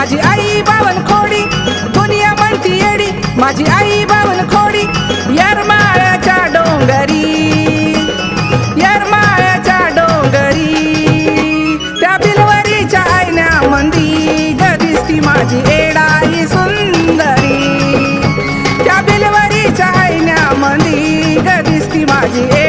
माझी आई बावन खोडी दुनिया म्हणती येडी. माझी आई बावन खोडी यरमाळ्याच्या डोंगरी. यरमाळ्याच्या डोंगरी. त्या बिलवरीच्या आईन्या मंदी. ग दिसती माझी एडाई सुंदरी. त्या बिलवरीच्या आईन्या मंदी. ग दिसती माझी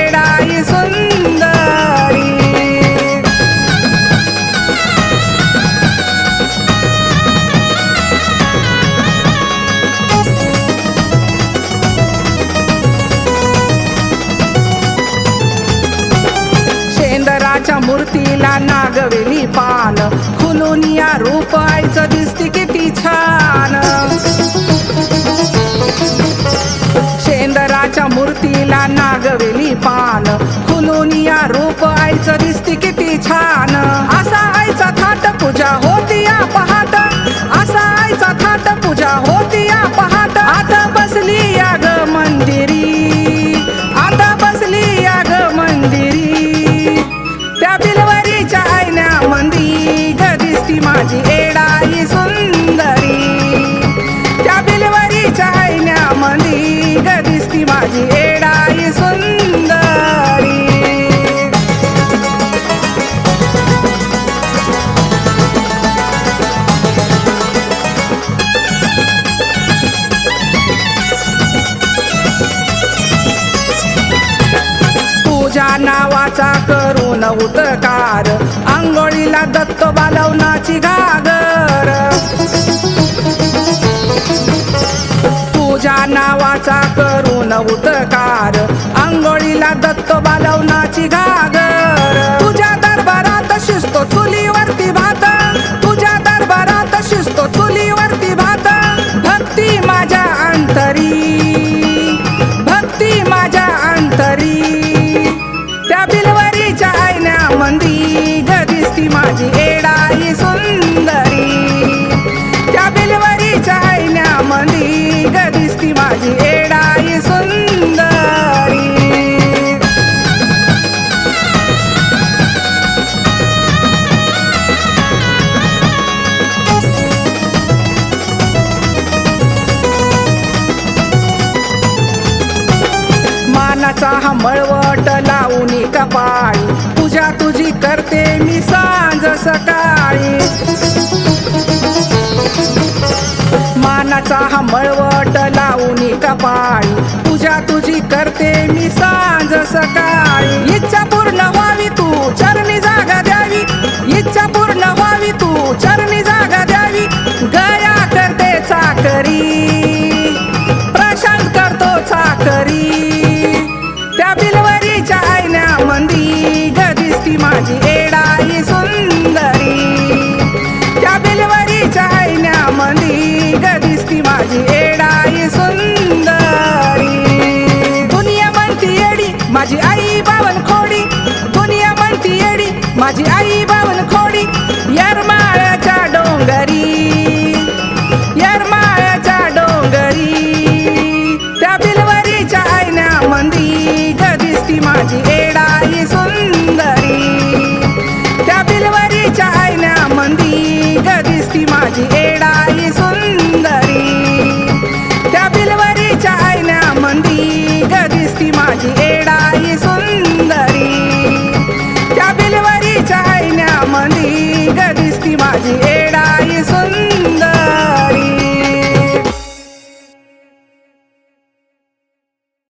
मूर्तीला नागवेली पान खुलून या रूप आईचं दिसते किती छान. शेंदराच्या मूर्तीला नागवेली पान खुलून या रूप आईचं दिसते किती छान. असा आईचा थाट पूजा होती या पहाट. असा आईचा थाट पूजा होती या नावाचा करून उतकार आंघोळीला दत्त बालवनाची घागर. पूजा नावाचा करून उतकार आंघोळीला दत्त बालवनाची घागर. बिलवरीच्या आयन्या मंदी दिसती माझी. एडाई सुंदरी. त्या बिलवरीच्या आयन्या मंदी दिसती माझी. एडाई सुंदरी. मानाचा हा मळवट लावणी कपाळी पूजा तुझी करते मी सांज सकाळी. मानाचा हा मळवट लावणी कपाळी पूजा तुझी करते मी सांज सकाळी. चांदी गदिस्ती माझी एडाई सुंदरी. त्या बिलवरीच्या आयन्या मंदी ग माझी एडाई सुंदरी. दुनिया म्हणती येडी माझी आई बावन खोडी. दुनिया म्हणती येडी माझी आई बावन खोडी. यरमाळ्याच्या डोंगरी यरमाळ्याच्या डोंगरी. त्या बिलवरीच्या आयन्या मंदी माझी दिसती माझी एडाई सुंदर